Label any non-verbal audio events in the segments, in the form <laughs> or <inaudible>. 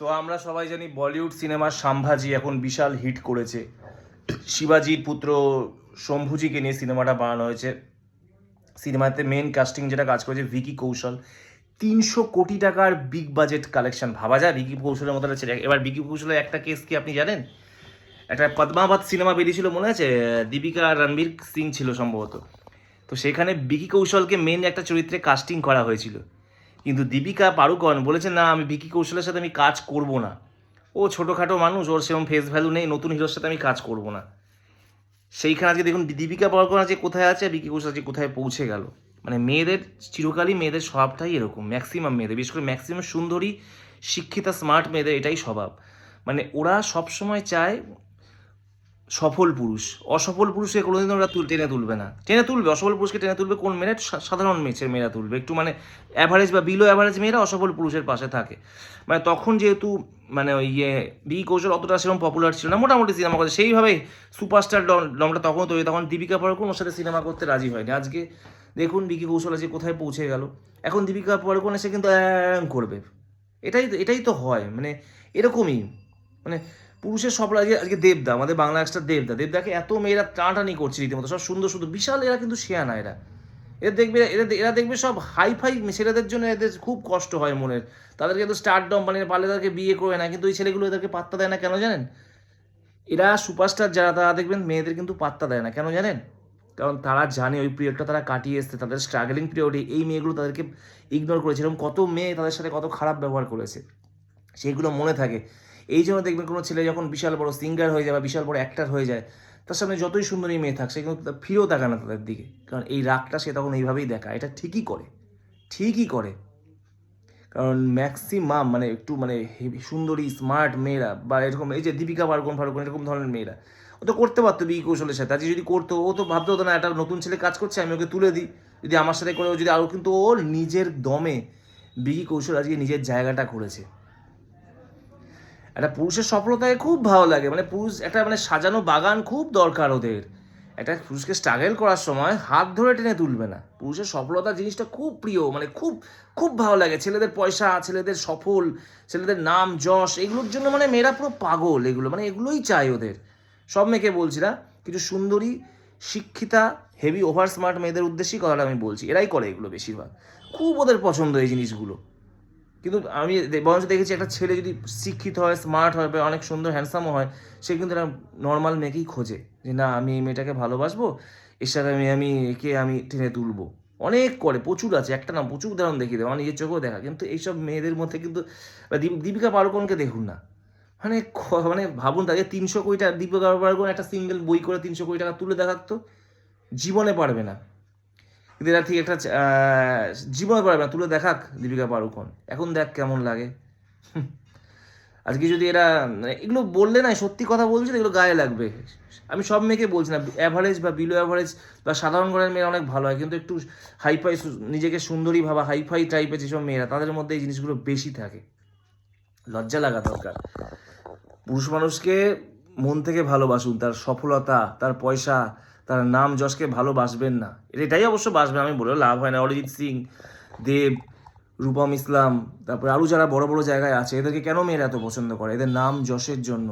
তো আমরা সবাই জানি বলিউড সিনেমার সাম্ভাজি এখন বিশাল হিট করেছে। শিবাজির পুত্র শম্ভুজিকে নিয়ে সিনেমাটা বানানো হয়েছে। সিনেমাতে মেন কাস্টিং যেটা কাজ করেছে ভিকি কৌশল। তিনশো কোটি টাকার বিগ বাজেট কালেকশন ভাবা যায় ভিকি কৌশলের মতো ছেলে এবার ভিকি কৌশলের একটা কেস কি আপনি জানেন? একটা পদ্মাবাদ সিনেমা বেরিয়েছিল মনে আছে? দীপিকা রণবীর সিং ছিল সম্ভবত। তো সেখানে বিকি কৌশলকে মেন একটা চরিত্রে কাস্টিং করা হয়েছিল। কিন্তু দীপিকা পাড়ুকন বলেছে না, আমি বিকি কৌশলের সাথে আমি কাজ করব না। ও ছোটোখাটো মানুষ, ওর সেরকম ফেস ভ্যালু নেই, নতুন হিরোর সাথে আমি কাজ করব না। সেইখানে আজকে দেখুন, দীপিকা পাড়ুকন আজকে কোথায় আছে বিকি কৌশল আজকে কোথায় পৌঁছে গেল? মানে মেয়েদের, চিরকালই মেয়েদের স্বভাবটাই এরকম ম্যাক্সিমাম মেয়েদের, বিশেষ করে ম্যাক্সিমাম সুন্দরী, শিক্ষিতা স্মার্ট মেয়েদের, এটাই স্বভাব। মানে ওরা সবসময় চায় সফল পুরুষ। অসফল পুরুষকে কোনোদিন ওরা তুল টেনে তুলবে না। টেনে তুলবে, অসফল পুরুষকে টেনে তুলবে কোন মেয়েরা সাধারণ মেয়েছের মেয়েরা তুলবে। একটু মানে অ্যাভারেজ বা বিলো অ্যাভারেজ মেয়েরা অসফল পুরুষের পাশে থাকে। মানে তখন যেহেতু মানে ওই ইয়ে বি কৌশল অতটা সেরকম পপুলার ছিল না। মোটামুটি সিনেমা করতে সেইভাবে সুপারস্টার ডমটা তখন তৈরি তখন দীপিকা পাড়ুকোন ওর সাথে সিনেমা করতে রাজি হয়নি। আজকে দেখুন বিকি কৌশল আজকে কোথায় পৌঁছে গেল। এখন দীপিকা পাড়ুকোন এসে কিন্তু করবে। এটাই এটাই তো হয়। মানে এরকমই। মানে পুরুষের সব আজকে আজকে দেবদা, আমাদের বাংলা একটা দেবদা। দেবদাকে এত মেয়েরা টানাটানি করছে রীতিমতো, সব সুন্দর সুন্দর, বিশাল এরা কিন্তু শেয়া শেয়ানা এরা। এরা দেখবে, এরা এরা দেখবে সব হাই ফাই ছেলেদের জন্য এদের খুব কষ্ট হয় মনের। তাদেরকে তো স্টার ডম মানে পারলে তাদেরকে বিয়ে করে না, কিন্তু ওই ছেলেগুলো এদেরকে পাত্তা দেয় না কেন জানেন? এরা সুপারস্টার যারা, তারা দেখবেন মেয়েদের কিন্তু পাত্তা দেয় না, কেন জানেন? কারণ তারা জানে ওই পিরিয়ডটা তারা কাটিয়ে এসছে, তাদের স্ট্রাগলিং পিরিয়ডে এই মেয়েগুলো তাদেরকে ইগনোর করেছে। এরকম কত মেয়ে তাদের সাথে কত খারাপ ব্যবহার করেছে। সেইগুলো মনে থাকে। এই জন্য দেখবেন কোনো ছেলে যখন বিশাল বড় সিঙ্গার হয়ে যায় বা বিশাল বড় অ্যাক্টার হয়ে যায়, তার সামনে যতই সুন্দরী মেয়ে থাক, সে কিন্তু ফিরেও তাকায় না তাদের দিকে। কারণ এই রাগটা সে তখন এইভাবেই দেখায়। এটা ঠিকই করে। ঠিকই করে। কারণ ম্যাক্সিমাম মানে একটু মানে সুন্দরী স্মার্ট মেয়েরা বা এরকম এই যে দীপিকা পারকন ফারকন এরকম ধরনের মেয়েরা, ও তো করতে পারতো বি কৌশলের সাথে। আজকে যদি করতো, ও তো ভাবতে হতো না, একটা নতুন ছেলে কাজ করছে, আমি ওকে তুলে দিই। যদি আমার সাথে করে, ও যদি আরও কিন্তু ওর নিজের দমে বিকি কৌশল আজকে নিজের জায়গাটা করেছে। একটা পুরুষের সফলতাকে খুব ভালো লাগে। মানে পুরুষ একটা মানে সাজানো বাগান খুব দরকার ওদের। একটা পুরুষকে স্ট্রাগল করার সময় হাত ধরে টেনে তুলবে না। পুরুষের সফলতা জিনিসটা খুব প্রিয় মানে খুব খুব ভালো লাগে। ছেলেদের পয়সা, ছেলেদের সফল, ছেলেদের নাম, যশ, এগুলোর জন্য মানে মেয়েরা পুরো পাগল এগুলো। মানে এগুলোই চাই ওদের। সব মেয়েকে বলছি না, কিছু সুন্দরী, শিক্ষিতা হেভি ওভার স্মার্ট মেয়েদের উদ্দেশ্যেই কথাটা আমি বলছি। এরাই করে এগুলো বেশিরভাগ। খুব ওদের পছন্দ এই জিনিসগুলো। কিন্তু আমি বরঞ্চ দেখেছি একটা ছেলে যদি শিক্ষিত হয় স্মার্ট হয়, বা অনেক সুন্দর হ্যান্ডসামও হয়, সে কিন্তু একটা নর্মাল মেয়েকেই খোঁজে যে, না, আমি এই মেয়েটাকে ভালোবাসবো, এর সাথে আমি আমি একে আমি টেনে তুলবো। অনেক করে, প্রচুর আছে, একটা না, প্রচুর উদাহরণ দেখিয়ে দেয় আমার নিজের চোখেও দেখা। কিন্তু এইসব মেয়েদের মধ্যে কিন্তু দীপিকা পাড়ুকোনকে দেখুন না। মানে মানে ভাবুন তাকে তিনশো কোটি টাকা, দীপিকা পাড়ুকোন একটা সিঙ্গেল বই করে তিনশো কোটি টাকা তুলে দেখাতো, জীবনে পারবে না। কিন্তু এরা ঠিক একটা জীবনে পারবে না। তুলে দেখাক দীপিকা পাড়ুকোন। এখন দেখ কেমন লাগে। <laughs> আজকে যদি এরা মানে এগুলো বললে না, সত্যি কথা বলছি এগুলো গায়ে লাগবে। আমি সব মেয়েকে বলছি না অ্যাভারেজ বা বিলো অ্যাভারেজ বা সাধারণ ঘরের মেয়েরা অনেক ভালো হয়, কিন্তু একটু হাইফাই নিজেকে সুন্দরী ভাবা হাইফাই টাইপের যেসব মেয়েরা, তাদের মধ্যে এই জিনিসগুলো বেশি থাকে। লজ্জা লাগা দরকার। পুরুষ মানুষকে মন থেকে ভালোবাসুন, তার সফলতা, তার পয়সা তার নাম যশকে ভালোবাসবেন না। এটাই অবশ্য বাসবে আমি বলেও লাভ হয় না। অরিজিৎ সিং, দেব, রূপম ইসলাম, তারপরে আরও যারা বড় বড় জায়গায় আছে, এদেরকে কেন মেয়েরা এত পছন্দ করে? এদের নাম যশের জন্য।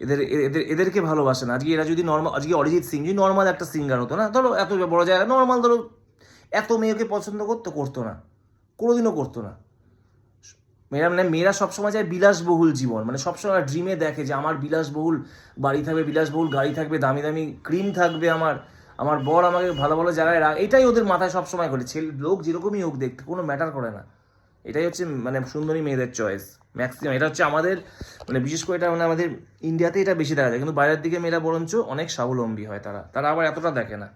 এদের এদের, এদেরকে ভালোবাসে না। আজকে এরা যদি নর্মাল আজকে অরিজিৎ সিং, যদি নর্মাল একটা সিঙ্গার হতো না, ধরো এত বড় জায়গায়, নর্মাল ধরো এত মেয়েকে পছন্দ করতো করতো না। কোনোদিনও করতো না। মেয়েরা মানে মেয়েরা সবসময় চায় বিলাসবহুল জীবন। মানে সবসময় ড্রিমে দেখে যে আমার বিলাসবহুল বাড়ি থাকবে, বিলাসবহুল গাড়ি থাকবে দামি দামি ক্রিম থাকবে আমার আমার বর আমাকে ভালো ভালো জায়গায় রাখ, এটাই ওদের মাথায় সবসময় করে ছেলে, লোক যেরকমই হোক দেখতে, কোনো ম্যাটার করে না। এটাই হচ্ছে মানে সুন্দরী মেয়েদের চয়েস ম্যাক্সিমাম এটা হচ্ছে আমাদের মানে বিশেষ করে এটা মানে আমাদের ইন্ডিয়াতে এটা বেশি দেখা যায়। কিন্তু বাইরের দিকে মেয়েরা বরঞ্চ অনেক স্বাবলম্বী হয় তারা। তারা আবার এতটা দেখে না।